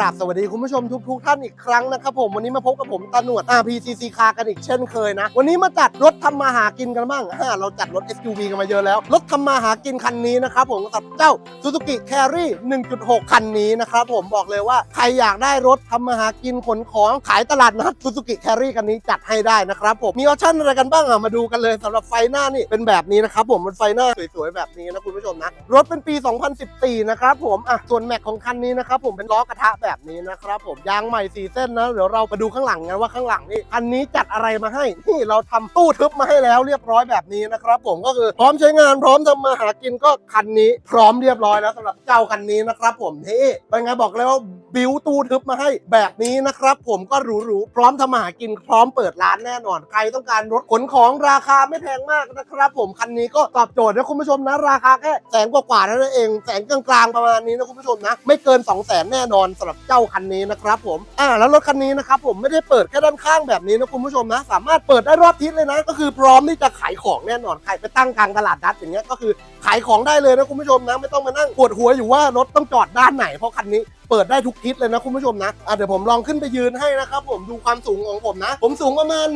ราบสวัสดีคุณผู้ชมทุกๆท่านอีกครั้งนะครับผมวันนี้มาพบกับผมตาหนวด RPCC คากันอีกเช่นเคยนะ วันนี้มาจัดรถทำมาหากินกันบ้างอ่าเราจัดรถ SUV กันมาเยอะแล้ว รถทำมาหากินคันนี้นะครับผมกับเจ้า Suzuki Carry 1.6 คันนี้นะครับผมบอกเลยว่าใครอยากได้รถทำมาหากินขนของขายตลาดนัด Suzuki Carry คันนี้จัดให้ได้นะครับผมมีออปชั่นอะไรกันบ้างอะมาดูกันเลยสำหรับไฟหน้านี่เป็นแบบนี้นะครับผมมันไฟหน้าสวยๆแบบนี้นะคุณผู้ชมนะรถเป็นปี 2014 นะครับผมอะส่วนแม็กของคันนี้นะครับผมเป็นล้อกระทะแบบนี้นะครับผมยางใหม่สี่เส้นนะเดี๋ยวเราไปดูข้างหลังกันว่าข้างหลังนี่คันนี้จัดอะไรมาให้นี่เราทำตู้ทึบมาให้แล้วเรียบร้อยแบบนี้นะครับผมก็คือพร้อมใช้งานพร้อมทำมาหากินก็คันนี้ พร้อมเรียบร้อยแล้วสำหรับเจ้าคันนี้นะครับผมที่เป็นไงบอกเลยว่า บิวตู้ทึบมาให้แบบนี้นะครับ ผมก็หรูๆพร้อมทำมาหากินพร้อมเปิดร้านแน่นอน ใครต้องการรถขนของราคาไม่แพงมากนะครับ ผมคันนี้ก็ตอบโจทย์นะคุณผู้ชมนะราคาแค่แสนกว่าๆเท่านั้นเองแสนกลางๆประมาณนี้นะคุณผู้ชมนะ ไม่เกิน 2 0 0แสนแน่นอนสำหรับเจ้าคันนี้นะครับผมอ่าแล้วรถคันนี้นะครับผมไม่ได้เปิดแค่ด้านข้างแบบนี้นะคุณผู้ชมนะ สามารถเปิดได้รอบทิศเลยนะ ก็คือพร้อมที่จะขายของแน่นอนใครไปตั้งกลางตลาดนัดอย่างเงี้ยก็คือขายของได้เลยนะคุณผู้ชมนะไม่ต้องมานั่งปวดหัวอยู่ว่ารถต้องจอดด้านไหนเพราะคันนี้ เปิดได้ทุกทิศเลยนะคุณผู้ชมนะอะเดี๋ยวผมลองขึ้นไปยืนให้นะครับผมดูความสูงของผมนะ ผมสูงประมาณ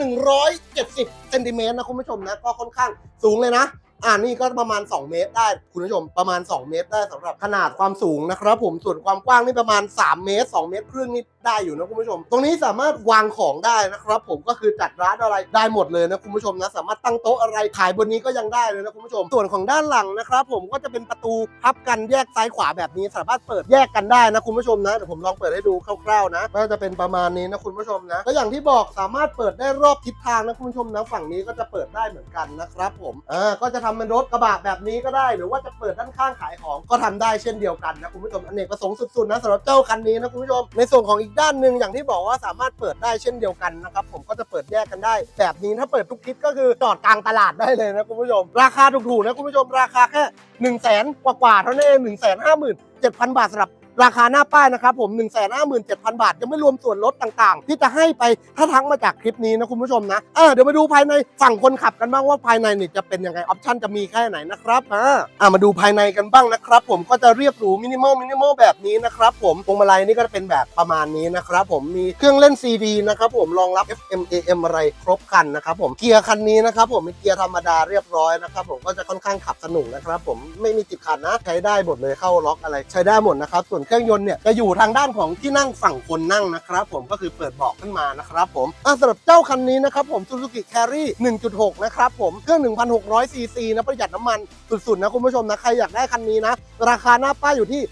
170เซนติเมตรนะคุณผู้ชมนะก็ค่อนข้างสูงเลยนะอ่านี่ก็ประมาณ 2 เมตรได้คุณผู้ชมประมาณ 2 เมตรได้สำหรับขนาดความสูงนะครับผมส่วนความกว้างนี่ประมาณ 3 เมตร 2 เมตรครึ่งนี่ได้อยู่นะคุณผู้ชม ตรงนี้สามารถวางของได้นะครับผมก็คือจัดร้านอะไรได้หมดเลยนะคุณผู้ชมนะสามารถตั้งโต๊ะอะไรขายบนนี้ก็ยังได้เลยนะคุณผู้ชม ส่วนของด้านหลังนะครับผมก็จะเป็นประตูพับกันแยกซ้ายขวาแบบนี้ สามารถเปิดแยกกันได้นะคุณผู้ชมนะเดี๋ยวผมลองเปิดให้ดูคร่าวๆนะก็จะเป็นประมาณนี้นะคุณผู้ชมนะก็อย่างที่บอกสามารถเปิดได้รอบทิศทางนะคุณผู้ชมนะฝั่งนี้ก็จะเปิดได้เหมือนกันนะครับผมอ่าก็จะทำเป็นรถกระบะแบบนี้ก็ได้ หรือว่าจะเปิดด้านข้างขายของก็ทำได้เช่นเดียวกันนะคุณผู้ชมอเนกประสงค์สุดๆนะสำหรับเจ้าคันนี้นะคุณผู้ชมในส่วนของอีกด้านหนึ่งอย่างที่บอกว่าสามารถเปิดได้เช่นเดียวกันนะครับผมก็จะเปิดแยกกันได้ แบบนี้ถ้าเปิดทุกทิศก็คือจอดกลางตลาดได้เลยนะคุณผู้ชม ราคาถูกๆนะคุณผู้ชมราคาแค่1นึ่งแสนกว่าๆเท่านั้นเองหนึ่งแสนห้าหมื่นเจ็ดพันบาทสำหรับ ราคาหน้าป้ายนะครับผม 1 5 7 0 0 0 บาท ยังไม่รวมส่วนลดต่างๆ ที่จะให้ไปถ้าทั้งมาจากคลิปนี้นะคุณผู้ชมนะเออเดี๋ยวมาดูภายในฝั่งคนขับกันบ้างว่าภายในนี่จะเป็นยังไงออปชั่นจะมีแค่ไหนนะครับอ่าอ่ามาดูภายในกันบ้างนะครับผมก็จะเรียบหรูมินิมอลมินิมอลแบบนี้นะครับผมพวงมาลัยนี่ก็จะเป็นแบบประมาณนี้นะครับผมมีเครื่องเล่น CD นะครับผมรองรับ FM AM อะไรครบคันนะครับผมเกียร์คันนี้นะครับผมเป็นเกียร์ธรรมดาเรียบร้อยนะครับผมก็จะค่อนข้างขับสนุกนะครับผมไม่มีติดขัดนะใช้ได้หมดเลยเข้าล็อกอะไรใช้ได้หมดนะครับส่วนเครื่องยนต์เนี่ยจะอยู่ทางด้านของที่นั่งฝั่งคนนั่งนะครับผมก็คือเปิดเบาะขึ้นมานะครับผมอะสำหรับเจ้าคันนี้นะครับผม Suzuki Carry 1.6 นะครับผมเครื่อง 1,600 ซีซีนะประหยัดน้ำมันสุดๆนะคุณผู้ชมนะใครอยากได้คันนี้นะ ราคาหน้าป้ายอยู่ที่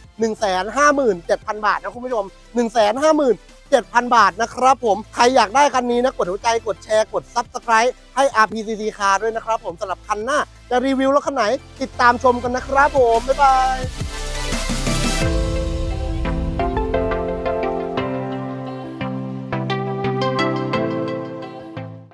157,000 บาทนะคุณผู้ชม 150,000 7,000 บาทนะครับผม ใครอยากได้คันนี้นะ กดหัวใจ กดแชร์ กด Subscribe ให้ RPCC Car ด้วยนะครับผมสำหรับคันหน้า จะรีวิวรถคันไหน ติดตามชมกันนะครับผม บ๊ายบาย